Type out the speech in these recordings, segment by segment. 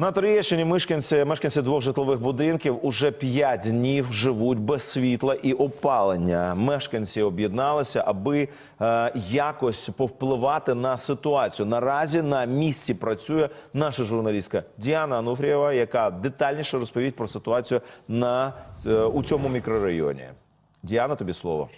На Троєщині мешканці, мешканці двох житлових будинків уже п'ять днів живуть без світла і опалення. Мешканці об'єдналися, аби е, якось повпливати на ситуацію. Наразі на місці працює наша журналістка Діана Ануфрієва, яка детальніше розповість про ситуацію на е, у цьому мікрорайоні. Діана, тобі слово.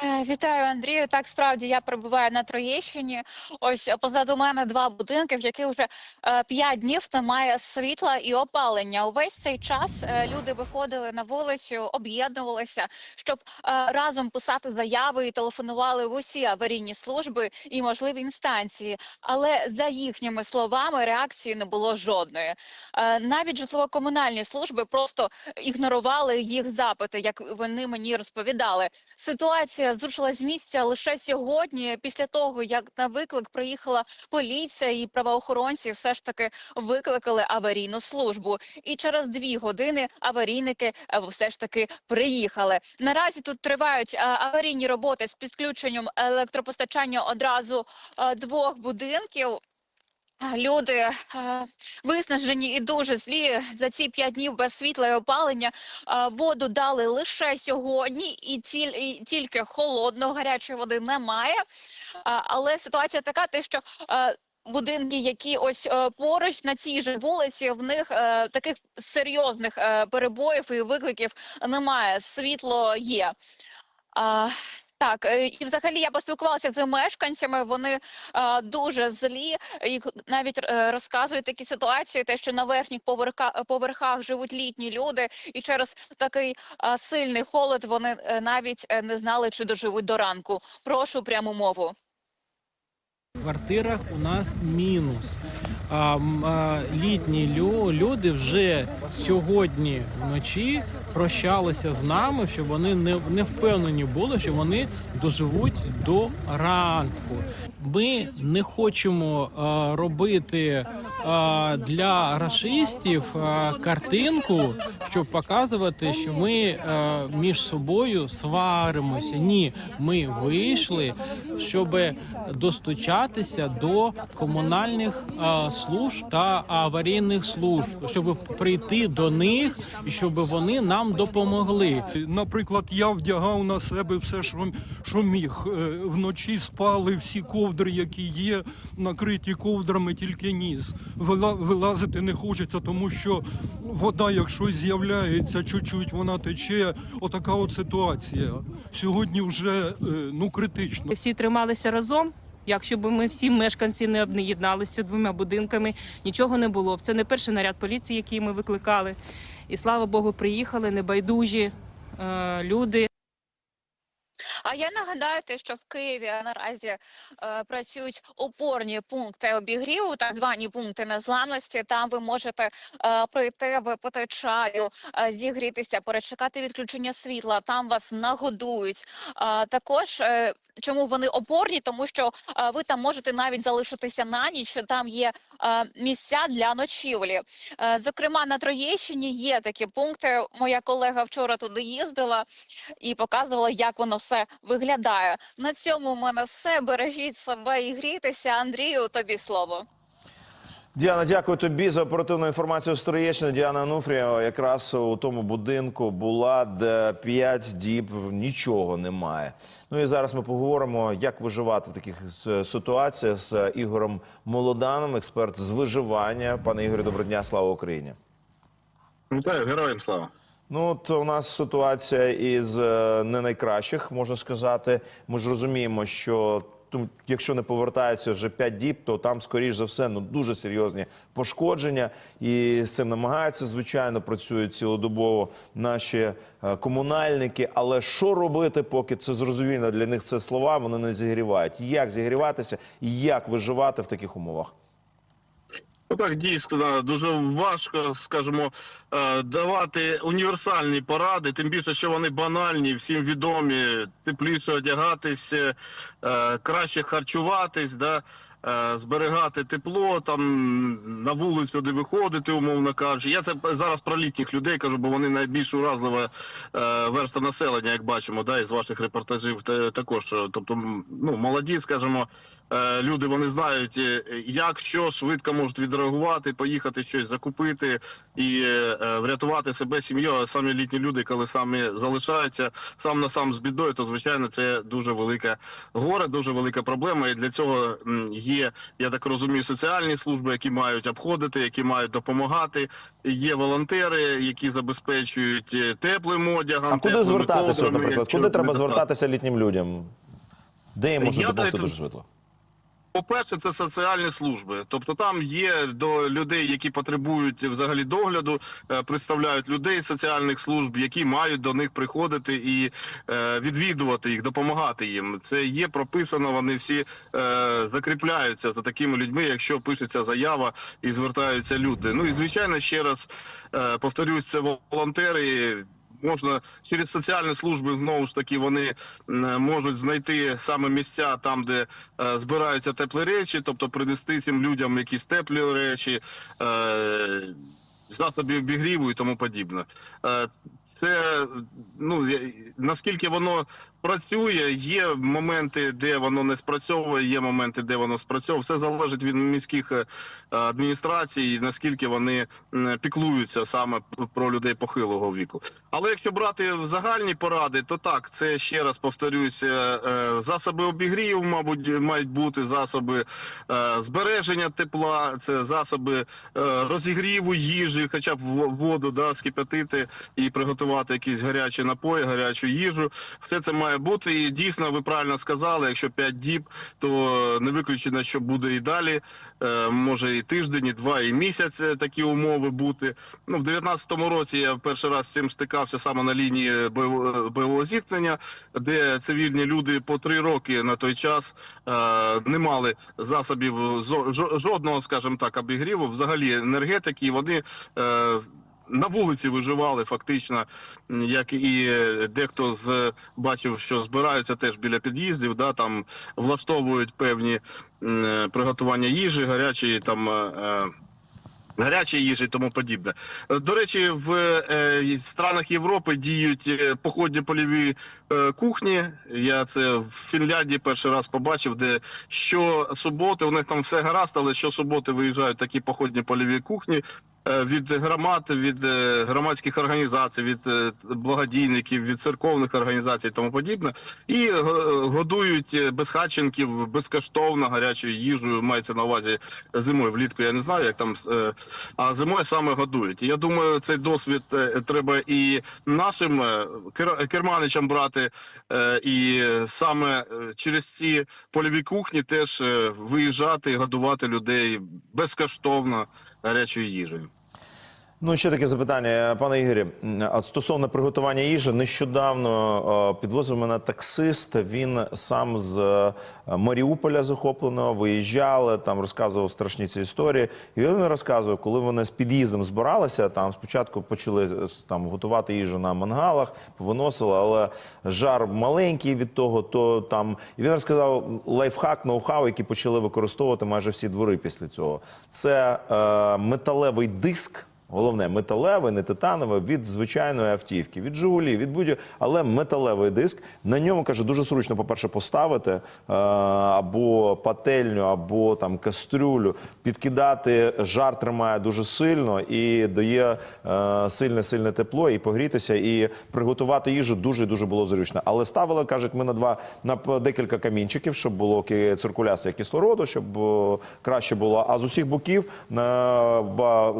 Е, Вітаю, Андрію. Так, справді я перебуваю на Троєщині. Ось е, позаду мене два будинки, в яких вже е, п'ять днів немає світла і опалення. Увесь цей час люди виходили на вулицю, об'єднувалися, щоб разом писати заяви і телефонували в усі аварійні служби і можливі інстанції. Але за їхніми словами реакції не було жодної. Навіть житлово-комунальні служби просто ігнорували їх запити, як вони мені розповідали. Ситуація зрушила з місця лише сьогодні, після того як на виклик приїхала поліція і правоохоронці, все ж таки викликали аварійну службу. І через дві години аварійники е, все ж таки приїхали. Наразі тут тривають е, аварійні роботи з підключенням електропостачання одразу е, двох будинків. Люди виснажені і дуже злі за ці п'ять днів без світла і опалення. Воду дали лише сьогодні, і, тіль, і тільки холодно, гарячої води немає. Але ситуація така, те, що будинки, які ось поруч на цій же вулиці, в них е, таких серйозних е, перебоїв і викликів немає. Світло є. Так, е, і взагалі я поспілкувалася з мешканцями. Вони е, дуже злі. Їх навіть е, розказують такі ситуації, те, що на верхніх поверха, поверхах живуть літні люди, і через такий е, сильний холод вони навіть не знали, чи доживуть до ранку. Прошу пряму мову. В квартирах у нас мінус. Літні лю- люди вже сьогодні вночі прощалися з нами, щоб вони не впевнені були, що вони доживуть до ранку. Ми не хочемо а, робити а, для рашистів а, картинку, щоб показувати, що ми а, між собою сваримося. Ні, ми вийшли, щоб достучатися до комунальних а, служб та аварійних служб, щоб прийти до них і щоб вони нам допомогли. Наприклад, я вдягав на себе все, що, що міг. Е, Вночі спали всі ковдри, які є, накриті ковдрами, тільки ніс. Вила- Вилазити не хочеться, тому що вода, якщо з'являється чуть-чуть, вона тече. Отака от ситуація. Сьогодні вже е, ну критично. Всі трималися разом. Якщо б ми всі мешканці не об'єдналися двома будинками, нічого не було б. Це не перший наряд поліції, який ми викликали. І слава Богу, приїхали небайдужі е, люди. А я нагадаю, те, що в Києві наразі е, працюють опорні пункти обігріву, так звані пункти незламності. Там ви можете е, прийти, випити чаю, е, зігрітися, перечекати відключення світла. Там вас нагодують. Е, також е, чому вони опорні? Тому що е, ви там можете навіть залишитися на ніч. Там є місця для ночівлі. Е, зокрема, на Троєщині є такі пункти. Моя колега вчора туди їздила і показувала, як воно все виглядає. На цьому в мене все. Бережіть себе і грійтеся. Андрію, тобі слово. Діана, дякую тобі за оперативну інформацію з Троєщини. Діана Ануфрієва якраз у тому будинку була, де 5 діб нічого немає. Ну і зараз ми поговоримо, як виживати в таких ситуаціях з Ігорем Молоданом, експерт з виживання. Пане Ігорі, доброго дня, слава Україні. Вітаю, героям слава. Ну, от у нас ситуація із е, не найкращих, можна сказати. Ми ж розуміємо, що якщо не повертаються вже 5 діб, то там, скоріш за все, ну дуже серйозні пошкодження. І з цим намагаються, звичайно, працюють цілодобово наші е, комунальники. Але що робити, поки це зрозуміло для них це слова, вони не зігрівають. Як зігріватися і як виживати в таких умовах? Ну так дійсно дуже важко, скажімо, е, давати універсальні поради, тим більше, що вони банальні, всім відомі, тепліше одягатись, е, краще харчуватись. Да? Е, зберігати тепло, там на вулицю де виходити, умовно кажучи. Я це зараз про літніх людей кажу, бо вони найбільш уразлива е, верста населення, як бачимо, да, із ваших репортажів та- також. Тобто, ну молоді, скажімо, е, люди вони знають, як що швидко можуть відреагувати, поїхати щось закупити і врятувати себе сім'ю. А самі літні люди, коли самі залишаються сам на сам з бідою, то звичайно це дуже велике горе, дуже велика проблема. І для цього м, є, я так розумію, соціальні служби, які мають обходити, які мають допомагати. Є волонтери, які забезпечують е, теплим одягом. А куди звертатися, наприклад? Куди треба звертатися літнім людям? Де їм можуть допомогти дуже швидко? По-перше, це соціальні служби. Тобто там є до людей, які потребують взагалі догляду, е, представляють людей соціальних служб, які мають до них приходити і е, відвідувати їх, допомагати їм. Це є прописано. Вони всі е, закріпляються за такими людьми, якщо пишеться заява і звертаються люди. Ну і звичайно, ще раз повторюсь, це волонтери. Можна через соціальні служби знову ж таки вони можуть знайти саме місця там, де е, збираються теплі речі, тобто принести цим людям якісь теплі речі, е, засоби обігріву і тому подібне. Е, це ну наскільки воно працює, є моменти, де воно не спрацьовує, є моменти, де воно спрацьовує. Все залежить від міських е, адміністрацій, наскільки вони піклуються саме про людей похилого віку. Але якщо брати загальні поради, то так, це ще раз повторюсь, е, е, засоби обігріву, мабуть, мають бути засоби збереження тепла, це засоби розігріву їжі, хоча б воду да, скип'ятити і приготувати якісь гарячі напої, гарячу їжу. Все це має бути. І дійсно, ви правильно сказали, якщо 5 діб, то не виключено, що буде і далі. Е, може і тиждень, і два, і місяць е, такі умови бути. Ну, в 19-му році я перший раз з цим стикався саме на лінії бойового, зіткнення, де цивільні люди по три роки на той час е, не мали засобів жодного, скажімо так, обігріву, взагалі енергетики. і Вони на вулиці виживали фактично, як і е, дехто з бачив, що збираються теж біля під'їздів, да там влаштовують певні е, приготування їжі, гарячі там. е, е, Гарячої їжі і тому подібне. Е, До речі, в е, странах Європи діють е, походні польові е, кухні. Я це в Фінляндії перший раз побачив, де щосуботи, у них там все гаразд, але щосуботи виїжджають такі походні польові кухні. Е, Від громад, від е, громадських організацій, від е, благодійників, від церковних організацій і тому подібне, і годують безхатченків безкоштовно гарячою їжею. Мається на увазі зимою, влітку я не знаю, як там а зимою саме годують. Я думаю, цей досвід треба і нашим керманичам брати, і саме через ці польові кухні теж виїжджати і годувати людей безкоштовно гарячою їжею. Ну, ще таке запитання, пане Ігорі. А стосовно приготування їжі, нещодавно підвозив мене таксист. Він сам з е, Маріуполя захопленого виїжджали, там розказував страшні ці історії. І він розказував, коли вони з під'їздом збиралися, там спочатку почали е, там готувати їжу на мангалах, виносили, але жар маленький від того, то там і він розказав лайфхак, ноу-хау, який почали використовувати майже всі двори після цього. Це е, металевий диск. Головне, металевий, не титановий, від звичайної автівки, від Жигулі, від будь але металевий диск. На ньому каже, дуже зручно, по-перше, поставити е, або пательню, або там кастрюлю, підкидати жар тримає дуже сильно і дає е, сильне сильне тепло, і погрітися, і приготувати їжу дуже дуже було зручно. Але ставили, кажуть, ми на два на декілька камінчиків, щоб було циркуляція кислороду, щоб е, краще було. А з усіх боків на ба-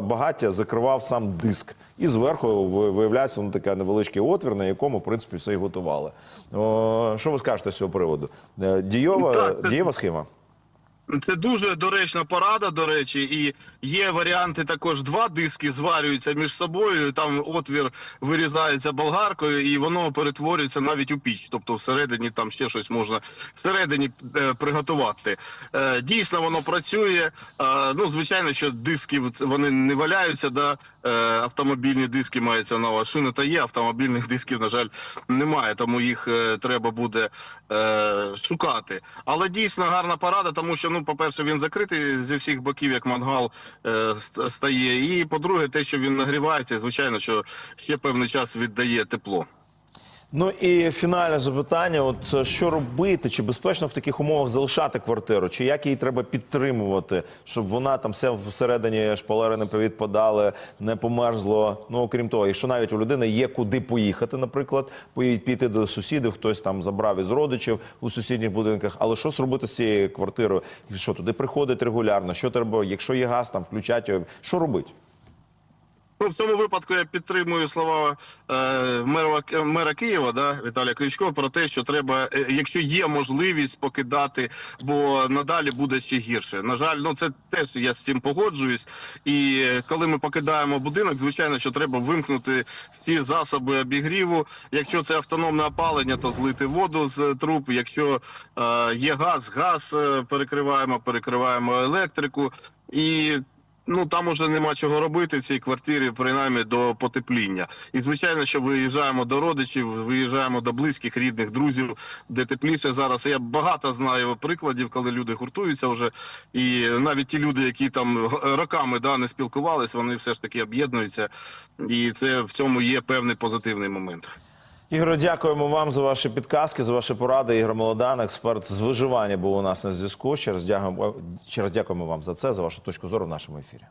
закривав сам диск. І зверху виявляється ну, такий невеличкий отвір, на якому, в принципі, все і готували. О, що ви скажете з цього приводу? Е, Дієва, Так, це- дієва схема? Це дуже доречна порада, до речі, і є варіанти також два диски зварюються між собою. Там отвір вирізається болгаркою, і воно перетворюється навіть у піч. Тобто всередині там ще щось можна всередині е, приготувати. Е, дійсно, воно працює. Е, ну, звичайно, що диски вони не валяються. Да? Е, автомобільні диски маються на. Шини та є, автомобільних дисків, на жаль, немає, тому їх е, треба буде е, шукати. Але дійсно гарна порада, тому що ну, по-перше, він закритий зі всіх боків, як мангал е, стає. І по-друге, те, що він нагрівається, звичайно, що ще певний час віддає тепло. Ну і фінальне запитання: от е, що робити? Чи безпечно в таких умовах залишати квартиру? Чи як її треба підтримувати, щоб вона там все всередині шпалери не повідпадали, не померзло? Ну окрім того, якщо навіть у людини є куди поїхати, наприклад, поїдь піти до сусідів, хтось там забрав із родичів у сусідніх будинках. Але що зробити з цією квартирою? Що туди приходить регулярно? Що треба, якщо є газ, там включати його? Що робити? Ну, в цьому випадку я підтримую слова е, мера, мера Києва, да, Віталія Кличко, про те, що треба, е, якщо є можливість покидати, бо надалі буде ще гірше. На жаль, ну це теж я з цим погоджуюсь. І е, коли ми покидаємо будинок, звичайно, що треба вимкнути всі засоби обігріву. Якщо це автономне опалення, то злити воду з труб. Якщо е, є газ, газ е, перекриваємо, перекриваємо електрику і. Ну там уже нема чого робити в цій квартирі, принаймні до потепління. І звичайно, що виїжджаємо до родичів, виїжджаємо до близьких, рідних, друзів, де тепліше зараз. Я багато знаю прикладів, коли люди гуртуються вже, і навіть ті люди, які там роками да не спілкувались, вони все ж таки об'єднуються, і це в цьому є певний позитивний момент. Ігор, дякуємо вам за ваші підказки, за ваші поради. Ігор Молодан, експерт з виживання, був у нас на зв'язку. Через дякуємо, ще раз дякуємо вам за це, за вашу точку зору в нашому ефірі.